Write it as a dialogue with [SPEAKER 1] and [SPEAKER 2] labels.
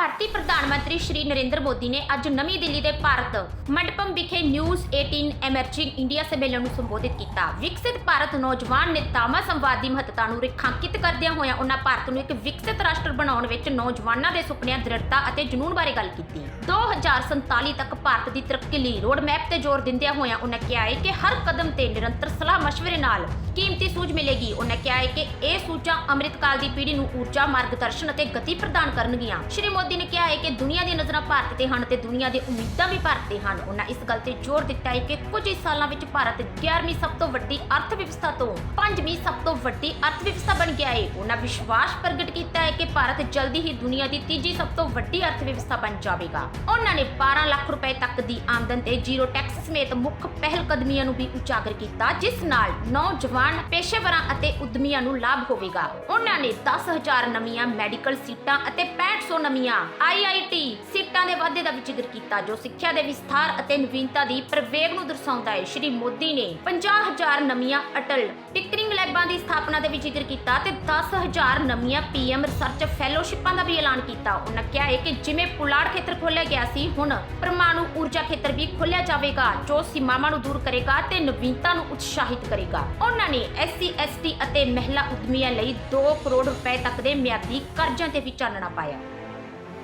[SPEAKER 1] ਭਾਰਤੀ ਪ੍ਰਧਾਨ ਮੰਤਰੀ ਸ਼੍ਰੀ ਨਰਿੰਦਰ ਮੋਦੀ ਨੇ ਅੱਜ ਨਵੀਂ ਦਿੱਲੀ ਦੇ ਭਾਰਤ ਮੰਡਪਮ ਵਿਖੇ ਨਿਊਜ਼ 18 ਐਮਰਜਿੰਗ ਇੰਡੀਆ ਸੰਮੇਲਨ ਨੂੰ ਸੰਬੋਧਿਤ ਕੀਤਾ। ਵਿਕਸਿਤ ਭਾਰਤ ਨੌਜਵਾਨ ਨੇਤਾਵਾਂ ਸੰਵਾਦ ਦੀ ਮਹੱਤਤਾ ਨੂੰ ਰੇਖਾਂਕਿਤ ਕਰਦਿਆਂ ਹੋਇਆਂ ਉਹਨਾਂ ਭਾਰਤ ਨੂੰ ਇੱਕ ਵਿਕਸਿਤ ਰਾਸ਼ਟਰ ਬਣਾਉਣ ਵਿੱਚ ਨੌਜਵਾਨਾਂ ਦੇ ਸੁਪਨਿਆਂ, ਦ੍ਰਿੜਤਾ ਅਤੇ ਜਨੂੰਨ ਬਾਰੇ ਗੱਲ ਕੀਤੀ। 2047 ਤੱਕ ਭਾਰਤ ਦੀ ਤਰੱਕੀ ਲਈ ਰੋਡ ਮੈਪ ਤੇ ਜ਼ੋਰ ਦਿੰਦਿਆਂ ਹੋਇਆਂ ਉਹਨਾਂ ਕਿਹਾ ਹੈ ਕਿ ਹਰ ਕਦਮ ਤੇ ਨਿਰੰਤਰ ਸਲਾਹ مشਵਰੇ ਨਾਲ ਕੀਮਤੀ ਸੂਝ ਮਿਲੇਗੀ। ਉਹਨਾਂ ਕਿਹਾ ਹੈ ਕਿ ਇਹ ਸੂਚਾਂ ਅੰਮ੍ਰਿਤਕਾਲ ਦੀ ਪੀੜ੍ਹੀ ਨੂੰ ਊਰਜਾ ਮਾਰਗਦਰਸ਼ਨ ਅਤੇ ਗਤੀ ਪ੍ਰਦਾਨ ਕਰਨਗੀਆਂ। ਸ਼੍ਰੀ ਮੋਦੀ ਨੇ ਕਿਹਾ ਹੈ ਕਿ ਦੁਨੀਆ ਦੀਆਂ ਨਜ਼ਰਾਂ ਭਾਰਤ ਤੇ ਹਨ ਤੇ ਦੁਨੀਆ ਦੇ ਉਮੀਦਾਂ ਵੀ ਭਾਰਤ ਤੇ ਹਨ। ਉਹਨਾਂ ਇਸ ਗੱਲ ਤੇ ਜ਼ੋਰ ਦਿੱਤਾ ਹੈ ਕਿ ਕੁਝ ਹੀ ਸਾਲਾਂ ਵਿੱਚ ਭਾਰਤ 11ਵੀਂ ਸਭ ਤੋਂ ਵੱਡੀ ਅਰਥ ਵਿਵਸਥਾ ਤੋਂ 5ਵੀਂ ਸਭ ਤੋਂ ਵੱਡੀ ਅਰਥ ਵਿਵਸਥਾ ਬਣ ਗਿਆ ਹੈ। ਉਹਨਾਂ ਵਿਸ਼ਵਾਸ ਪ੍ਰਗਟ ਕੀਤਾ ਹੈ ਕਿ ਭਾਰਤ ਜਲਦੀ ਹੀ ਦੁਨੀਆ ਦੀ ਤੀਜੀ ਸਭ ਤੋਂ ਵੱਡੀ ਅਰਥ ਵਿਵਸਥਾ ਬਣ ਜਾਵੇਗਾ। ਉਹਨਾਂ ਨੇ 12 ਲੱਖ ਰੁਪਏ ਤੱਕ ਦੀ ਆਮਦਨ ਤੇ ਜ਼ੀਰੋ ਟੈਕਸ ਸਮੇਤ ਮੁੱਖ ਪਹਿਲ ਕਦਮੀਆਂ ਨੂੰ ਵੀ ਉਜਾਗਰ ਕੀਤਾ, ਜਿਸ ਨਾਲ ਨੌਜਵਾਨ, ਪੇਸ਼ੇਵਰਾਂ ਅਤੇ ਉਦਮੀਆਂ ਨੂੰ ਲਾਭ ਹੋਵੇਗਾ। ਉਹਨਾਂ ਨੇ 10000 ਨਵੀਆਂ ਮੈਡੀਕਲ ਸੀਟਾਂ ਅਤੇ 6500 ਨਵੀਆਂ IIT ਸੀਟਾਂ ਦੇ ਵਾਧੇ ਦਾ ਵੀ ਜ਼ਿਕਰ ਕੀਤਾ, ਜੋ ਸਿੱਖਿਆ ਦੇ ਵਿਸਥਾਰ ਅਤੇ ਨਵੀਨਤਾ ਦੀ ਪ੍ਰਵੇਗ ਨੂੰ ਦਰਸਾਉਂਦਾ ਹੈ। ਸ਼੍ਰੀ ਮੋਦੀ ਨੇ 50000 ਨਵੀਆਂ ਅਟਲ ਟਿਕਰਿੰਗ ਲੈਬਾਂ ਦੀ ਸਥਾਪਨਾ ਦਾ ਵੀ ਜ਼ਿਕਰ ਕੀਤਾ ਤੇ 10000 ਨਵੀਆਂ ਪੀਐਮ ਰਿਸਰਚ ਫੈਲੋਸ਼ਿਪਾਂ ਦਾ ਵੀ ਐਲਾਨ ਕੀਤਾ। ਉਹਨਾਂ ਕਿਹਾ ਹੈ ਕਿ ਜਿਵੇਂ ਪੁਲਾੜ ਖੇਤਰ ਖੋਲਿਆ ਗਿਆ ਸੀ, ਹੁਣ ਪਰਮਾਣੂ ਊਰਜਾ ਖੇਤਰ ਖੇਤਰ ਵੀ ਖੋਲ੍ਹਿਆ ਜਾਵੇਗਾ, ਜੋ ਸੀਮਾਵਾਂ ਨੂੰ ਦੂਰ ਕਰੇਗਾ ਤੇ ਨਵੀਨਤਾ ਨੂੰ ਉਤਸ਼ਾਹਿਤ ਕਰੇਗਾ। ਉਹਨਾਂ ਨੇ ਐਸਸੀ, ਐਸਟੀ ਅਤੇ ਮਹਿਲਾ ਉਦਮੀਆਂ ਲਈ 2 ਕਰੋੜ ਰੁਪਏ ਤੱਕ ਦੇ ਮਿਆਦੀ ਕਰਜ਼ਿਆਂ ਤੇ ਵੀ ਚਾਨਣਾ ਪਾਇਆ।